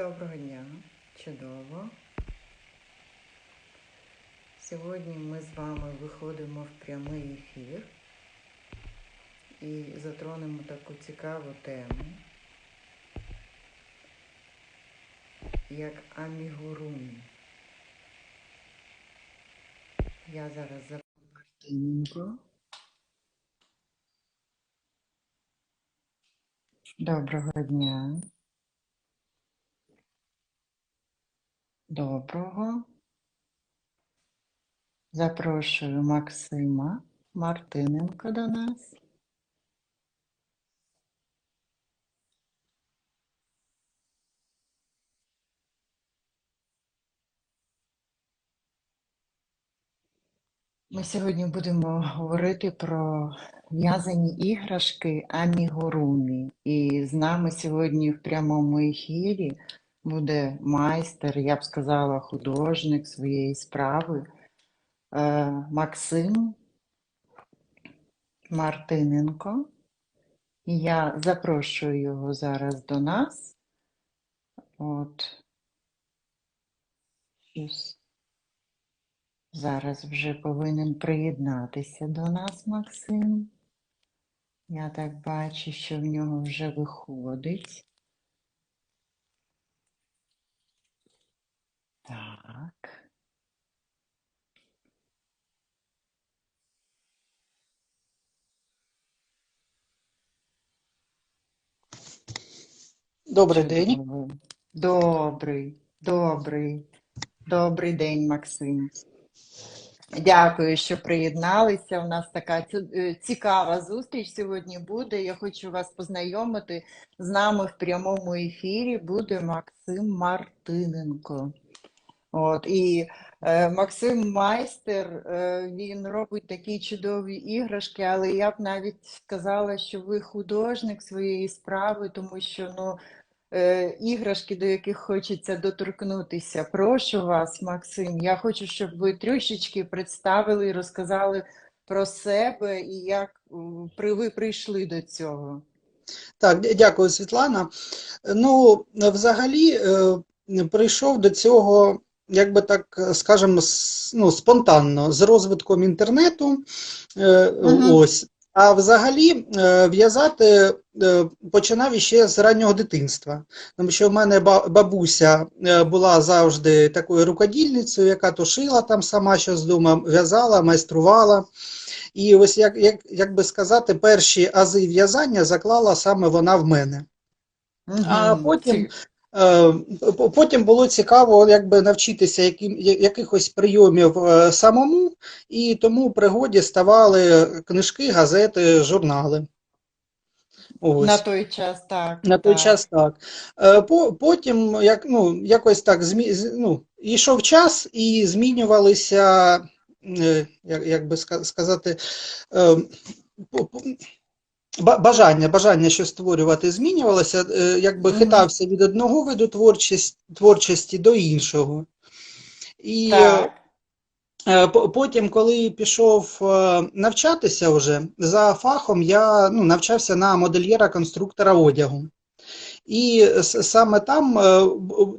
Доброго дня, чудово. Сьогодні ми з вами виходимо в прямий ефір і затронемо таку цікаву тему, як амігурумі. Я зараз картинку. Доброго дня. Доброго. Запрошую Максима Мартиненко до нас. Ми сьогодні будемо говорити про в'язані іграшки амігурумі. І з нами сьогодні в прямому ефірі буде майстер, я б сказала, художник своєї справи е, Максим Мартиненко. Я запрошую його зараз до нас. От. Зараз вже повинен приєднатися до нас Максим. Я так бачу, що в нього вже виходить. Так. Добрий день. Добрий, добрий, добрий день, Максим. Дякую, що приєдналися. У нас така е, цікава зустріч сьогодні буде. Я хочу вас познайомити. З нами в прямому ефірі буде Максим Мартиненко. От, і е, Максим майстер, е, він робить такі чудові іграшки, але я б навіть сказала, що ви художник своєї справи, тому що ну, е, іграшки, до яких хочеться доторкнутися. Прошу вас, Максим, я хочу, щоб ви трішечки представили і розказали про себе і як ви прийшли до цього. Так, дякую, Світлана. Ну, взагалі, е, прийшов до цього, як би так е, скажемо, ну, спонтанно, з розвитком інтернету. Мгм. Ось. А взагалі е, в'язати починав іще з раннього дитинства, тому що в мене бабуся була завжди такою рукодільницею, яка то шила там сама щось вдома, в'язала, майструвала. І ось як, як, як би сказати, перші ази в'язання заклала саме вона в мене. А потім, потім було цікаво якби навчитися яким, якихось прийомів е, самому, і тому пригоді ставали книжки, газети, журнали. Ось. На той час, так, На той так. час так. Е, по- Потім як, ну, якось так змі... ну, йшов час і змінювалися, е, як, як би сказати, е, ба- бажання, бажання щось створювати змінювалося, е, якби хитався від одного виду творчості, творчості до іншого. І е, Так. Е, Потім, коли пішов е, навчатися вже за фахом, я ну, навчався на модельєра-конструктора одягу. І саме там е,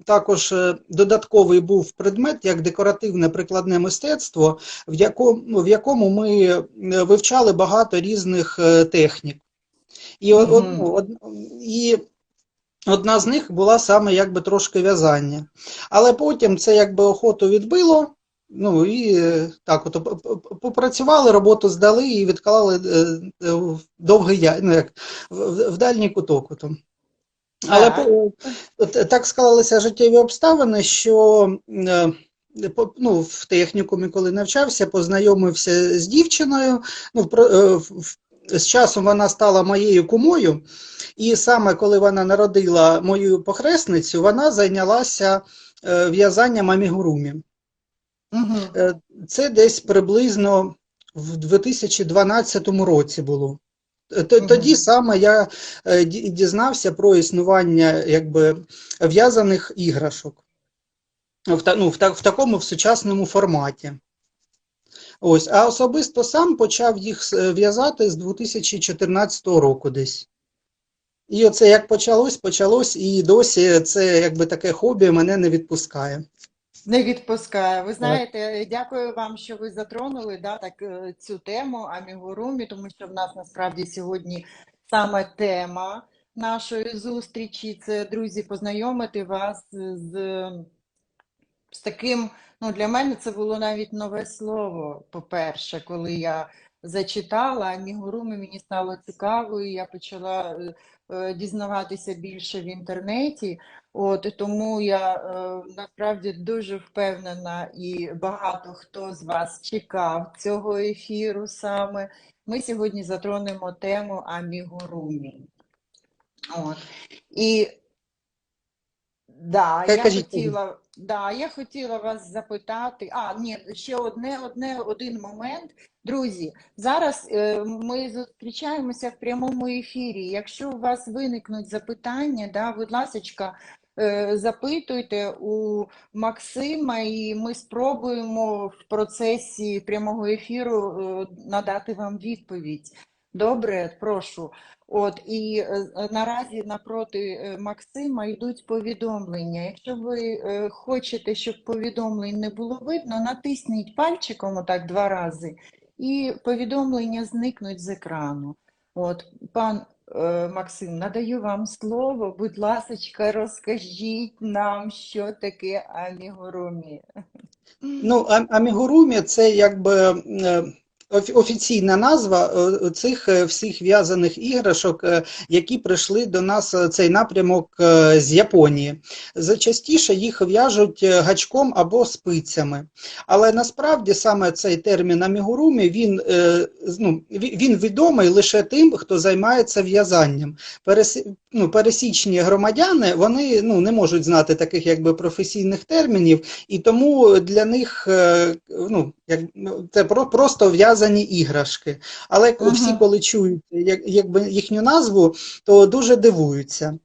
також е, додатковий був предмет як декоративне прикладне мистецтво, в якому, в якому ми е, вивчали багато різних технік. І, Мгм. одну- од- і одна з них була саме якби трошки в'язання. Але потім це якби охоту відбило. Ну і так, от попрацювали, роботу здали і відклали довгий ну як в, в- дальній куток. ото. Але Так. от так склалися життєві обставини, що е, ну, в технікумі, коли навчався, познайомився з дівчиною. Ну, е, з часом вона стала моєю кумою, і саме коли вона народила мою похресницю, вона зайнялася е, в'язанням амігурумі. Е, Це десь приблизно в 2012 році було. Тоді саме я е, дізнався про існування якби, в'язаних іграшок в, ну, в, в такому в сучасному форматі. Ось, а особисто сам почав їх в'язати з 2014 року десь. І оце як почалось, почалось, і досі це якби таке хобі мене не відпускає. Не відпускає. Ви знаєте, дякую вам, що ви затронули да, так, е, цю тему амігурумі, тому що в нас насправді сьогодні саме тема нашої зустрічі. Це, друзі, познайомити вас з, з таким, ну, для мене це було навіть нове слово, по-перше, коли я зачитала амігурумі, мені стало цікаво, і я почала е, дізнаватися більше в інтернеті. От тому я е, насправді дуже впевнена, і багато хто з вас чекав цього ефіру саме. Ми сьогодні затронемо тему амігурумі. От. І да, я кажіть, хотіла, да, я хотіла вас запитати. А, ні, ще одне, одне, один момент. Друзі, зараз е, ми зустрічаємося в прямому ефірі. Якщо у вас виникнуть запитання, да, будь ласка, е, запитуйте у Максима, і ми спробуємо в процесі прямого ефіру е, надати вам відповідь. Добре, прошу. От і е, наразі напроти е, Максима йдуть повідомлення. Якщо ви е, хочете, щоб повідомлень не було видно, натисніть пальчиком отак два рази, і повідомлення зникнуть з екрану. От, пан е, Максим, надаю вам слово. Будь ласочка, розкажіть нам, що таке амігурумі. Ну, а- амігурумі це якби офіційна назва е, цих е, всіх в'язаних іграшок, е, які прийшли до нас цей напрямок з Японії. Зачастіше їх в'яжуть гачком або спицями. Але насправді саме цей термін амігурумі він, ну, він відомий лише тим, хто займається в'язанням. Ну, пересічні громадяни вони ну, не можуть знати таких якби професійних термінів, і тому для них ну, як, це про, просто в'язані іграшки. Але Ага. всі, коли чують як, якби їхню назву, то дуже дивуються.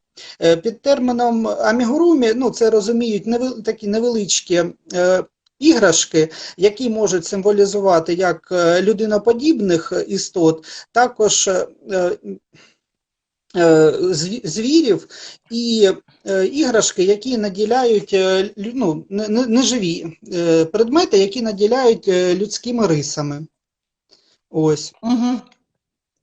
Е, Під терміном амігурумі ну, це розуміють невел, такі невеличкі е, іграшки, які можуть символізувати як е, людиноподібних істот, також е, зві- звірів і іграшки, які наділяють ну, не- не- неживі предмети, які наділяють людськими рисами. Ось. Угу.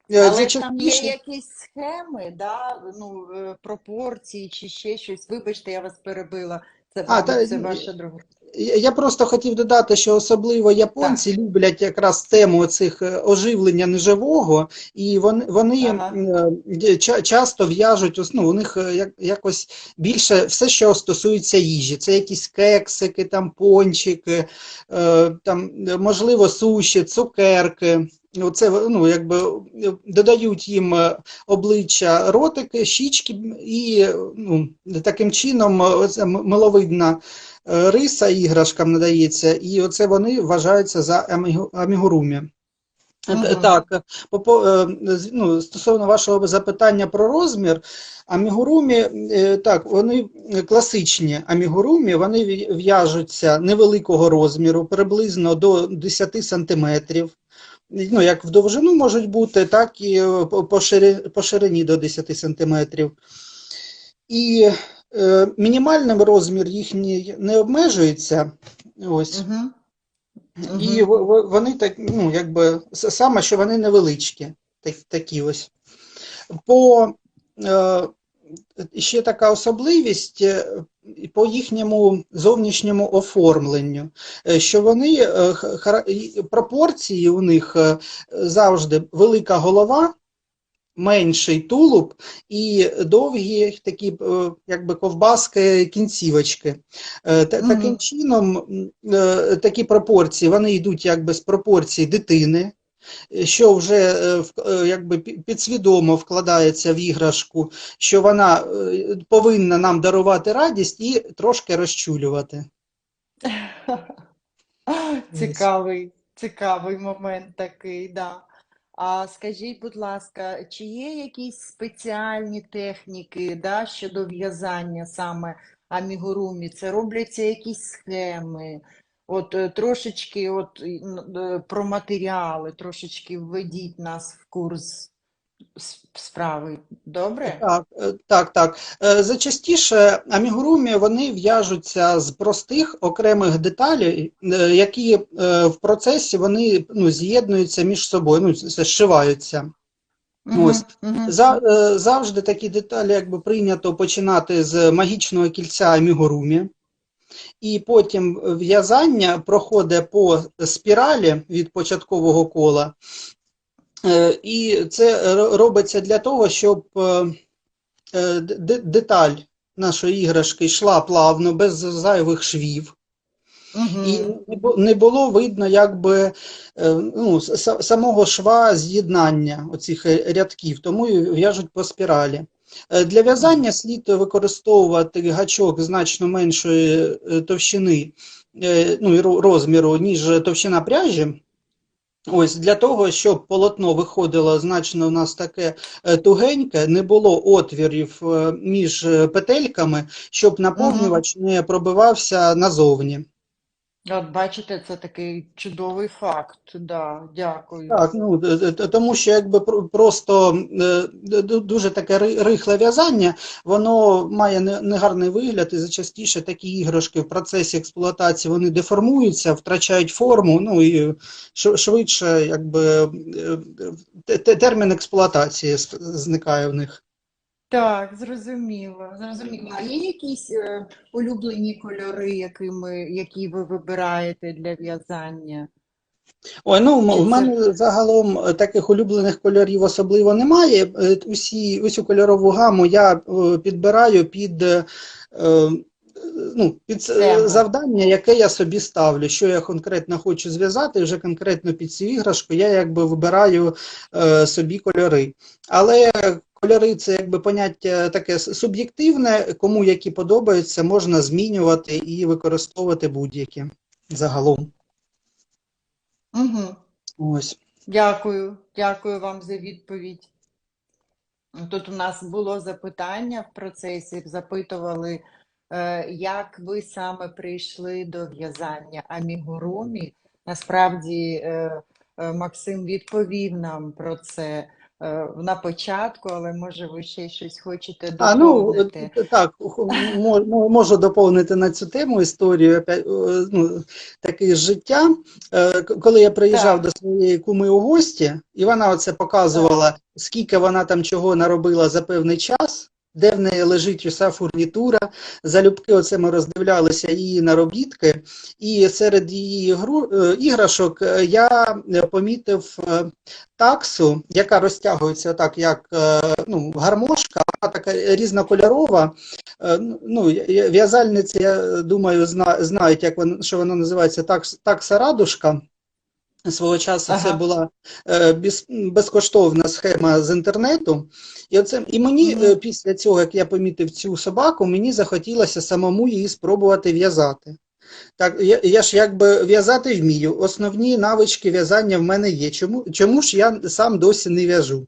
Але Зачем там є якісь схеми, да? ну, е, пропорції чи ще щось. Вибачте, я вас перебила. Це, А, мабуть, та- це ваша друга. Я просто хотів додати, що особливо японці люблять якраз тему цих е, оживлення неживого, і вони, вони Ага. е, ча- часто в'яжуть, ну, у них е, як- якось більше все, що стосується їжі. Це якісь кексики, там пончики, там, можливо, суші, цукерки. Оце ну, якби е, додають їм е, обличчя ротики, щічки, і ну, таким чином е, миловидна риса іграшкам надається, і оце вони вважаються за амігу- амігурумі. Мгм. Так, по- ну, стосовно вашого запитання про розмір, амігурумі, так, вони класичні амігурумі, вони в'я- в'яжуться невеликого розміру, приблизно до 10 сантиметрів. Ну, як в довжину можуть бути, так і е, по- по шири- по ширині до 10 сантиметрів. І е, мінімальним розмір їхній не обмежується. Ось. Угу. І в- в- вони так, ну, якби, саме, що вони невеличкі, так, такі ось. По, е, ще така особливість е, по їхньому зовнішньому оформленню, е, що вони, е, пропорції у них е, завжди велика голова, менший тулуб і довгі такі, якби ковбаски, кінцівочки. Таким чином, такі пропорції, вони йдуть якби з пропорцій дитини, що вже е, е, якби підсвідомо вкладається в іграшку, що вона е, повинна нам дарувати радість і трошки розчулювати. Цікавий, цікавий момент такий, да. А скажіть, будь ласка, чи є якісь спеціальні техніки, да, щодо в'язання саме амігурумі? Це робляться якісь схеми? От е, трошечки от, про матеріали, трошечки введіть нас в курс справи. Добре? Так, е, так, так. Е, Зачастіше амігурумі вони в'яжуться з простих окремих деталей, які в процесі вони ну, з'єднуються між собою, ну, зшиваються. Мгм, Ось. мгм. За, завжди такі деталі якби прийнято починати з магічного кільця амігурумі, і потім в'язання проходить по спіралі від початкового кола. Е, І це робиться для того, щоб е, е, деталь нашої іграшки йшла плавно, без зайвих швів. Мгм. І не було видно якби ну, самого шва з'єднання оцих рядків, тому і в'яжуть по спіралі. Е, Для в'язання слід використовувати гачок значно меншої е, товщини е, ну, і розміру, ніж товщина пряжі. Ось для того, щоб полотно виходило значно у нас таке тугеньке, не було отвірів між петельками, щоб наповнювач не пробивався назовні. От бачите, це такий чудовий факт. Да, дякую. Так, ну тому що якби пр- просто е, дуже таке рихле в'язання, воно має не- негарний вигляд, і зачастіше такі іграшки в процесі експлуатації вони деформуються, втрачають форму, ну і швидше, якби е, те- термін експлуатації зникає в них. Так, зрозуміло, зрозуміло. А є якісь е, улюблені кольори, якими, які ви вибираєте для в'язання? Ой, ну в мене загалом е, таких улюблених кольорів особливо немає. Е, Усі, усю кольорову гаму я е, підбираю під, е, ну, під завдання, яке я собі ставлю. Що я конкретно хочу зв'язати, вже конкретно під цю іграшку, я якби вибираю е, собі кольори. Але кольори це якби поняття таке суб'єктивне, кому які подобаються, можна змінювати і використовувати будь-які загалом. Угу. Ось. Дякую, дякую вам за відповідь. Тут у нас було запитання в процесі, запитували, е, як ви саме прийшли до в'язання амігурумі. Насправді е, е, Максим відповів нам про це на початку, але може ви ще щось хочете А, ну, е, так, мо- мо- можу доповнити на цю тему історію, е, ну, таке життя. Е, Коли я приїжджав Так. до своєї куми у гості, і вона оце показувала, скільки вона там чого наробила за певний час, де в неї лежить уся фурнітура. Залюбки оце ми роздивлялися її наробітки, і серед її е, іграшок е, я помітив е, таксу, яка розтягується так, як ну, гармошка, вона така різнокольорова. Ну, в'язальниці, я думаю, зна- знають, як вона, що вона називається такс, такса радужка. Свого часу це була е, без, безкоштовна схема з інтернету. І, оце, і мені Мгм. е, після цього, як я помітив цю собаку, мені захотілося самому її спробувати в'язати. Так, я, я ж якби в'язати вмію. Основні навички в'язання в мене є. Чому, чому ж я сам досі не в'яжу?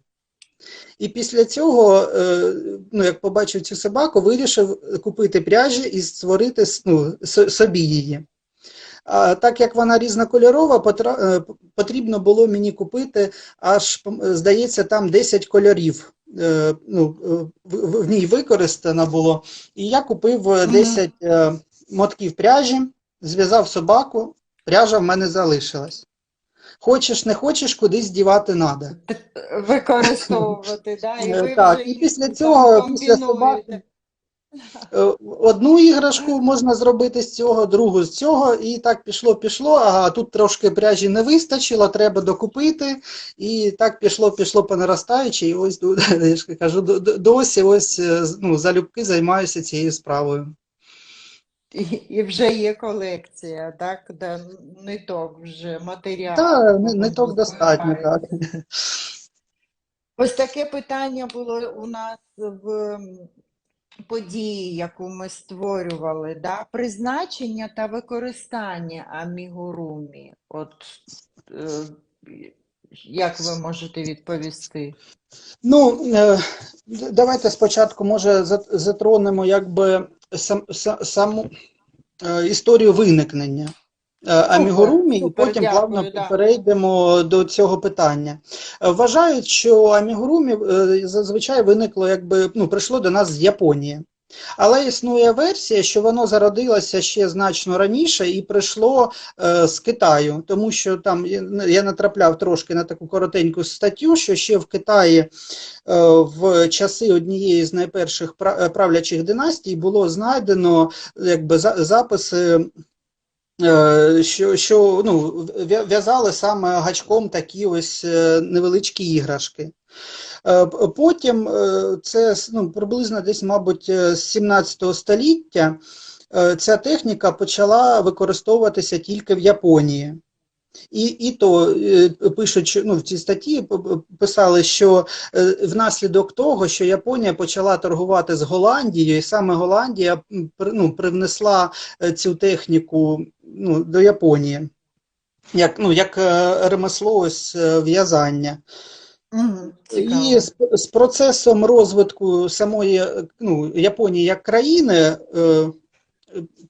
І після цього, е, ну, як побачив цю собаку, вирішив купити пряжі і створити ну, собі її. А так як вона різнокольорова, е, потрібно було мені купити аж, здається, там 10 кольорів. е, Ну, е, в, ній використано було. І я купив е, Мгм. 10 е, мотків пряжі, зв'язав собаку, пряжа в мене залишилась. Хочеш, не хочеш, кудись дівати треба. Використовувати, да? І ви так, вже і після цього, після собаки, Одну іграшку можна зробити з цього, другу з цього, і так пішло, пішло. Ага, тут трошки пряжі не вистачило, треба докупити. І так пішло, пішло по наростаючій. І ось я ж кажу, до- до- досі ось е, ну, залюбки займаюся цією справою. І, вже є колекція, так? Да, ниток вже матеріал. Так достатньо, так. Ось таке питання було у нас в події, яку ми створювали, да? Призначення та використання амігурумі. От е, як ви можете відповісти? Ну, е, давайте спочатку, може, зат- затронемо якби сам, сам, саму е, історію виникнення. Е, амігурумі, і потім плавно перейдемо до цього питання. Е, Вважають, що амігурумі е, зазвичай виникло, якби ну, прийшло до нас з Японії. Але існує версія, що воно зародилося ще значно раніше і прийшло е, з Китаю, тому що там я- натрапляв трошки на таку коротеньку статтю, що ще в Китаї е, в часи однієї з найперших правлячих династій було знайдено якби записи. Е, Що, що ну, в'я- в'язали саме гачком такі ось е, невеличкі іграшки. Е, Потім це ну, приблизно десь, мабуть, з 17 століття ця техніка почала використовуватися тільки в Японії. І, і то е, пишуть, ну, в цій статті писали, що е, внаслідок того, що Японія почала торгувати з Голландією, і саме Голландія ну, привнесла е, цю техніку ну, до Японії, як, ну, як ремесло ось в'язання. Мгм, І з, з процесом розвитку самої ну, Японії як країни е,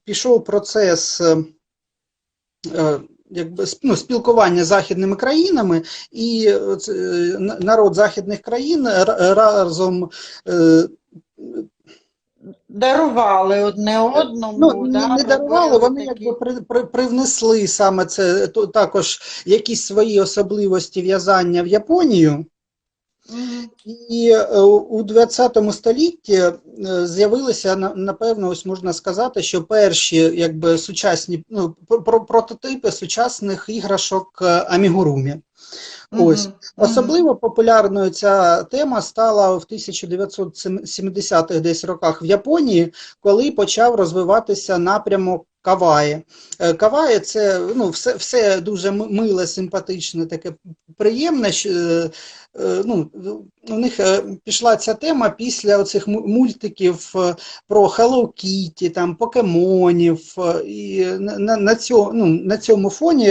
пішов процес е, якби, ну, спілкування з західними країнами, і е, народ західних країн разом е, Дарували одне одному, Ну, да, не дарували, вони такі- якби при, при, привнесли саме це то, також якісь свої особливості в'язання в Японію. І е, у 20 столітті е, з'явилися напевно, ось можна сказати, що перші якби сучасні ну, про- про- прототипи сучасних іграшок е, амігурумі. Ось. Мгм, особливо популярною ця тема стала в 1970-х десь роках в Японії, коли почав розвиватися напрямок каваї. Каває це ну, все, все дуже миле, симпатичне, таке приємне. е, е, Ну, у них е, пішла ця тема після оцих мультиків е, про Hello Kitty, там, покемонів. е, І на, на, цьому, ну, на цьому фоні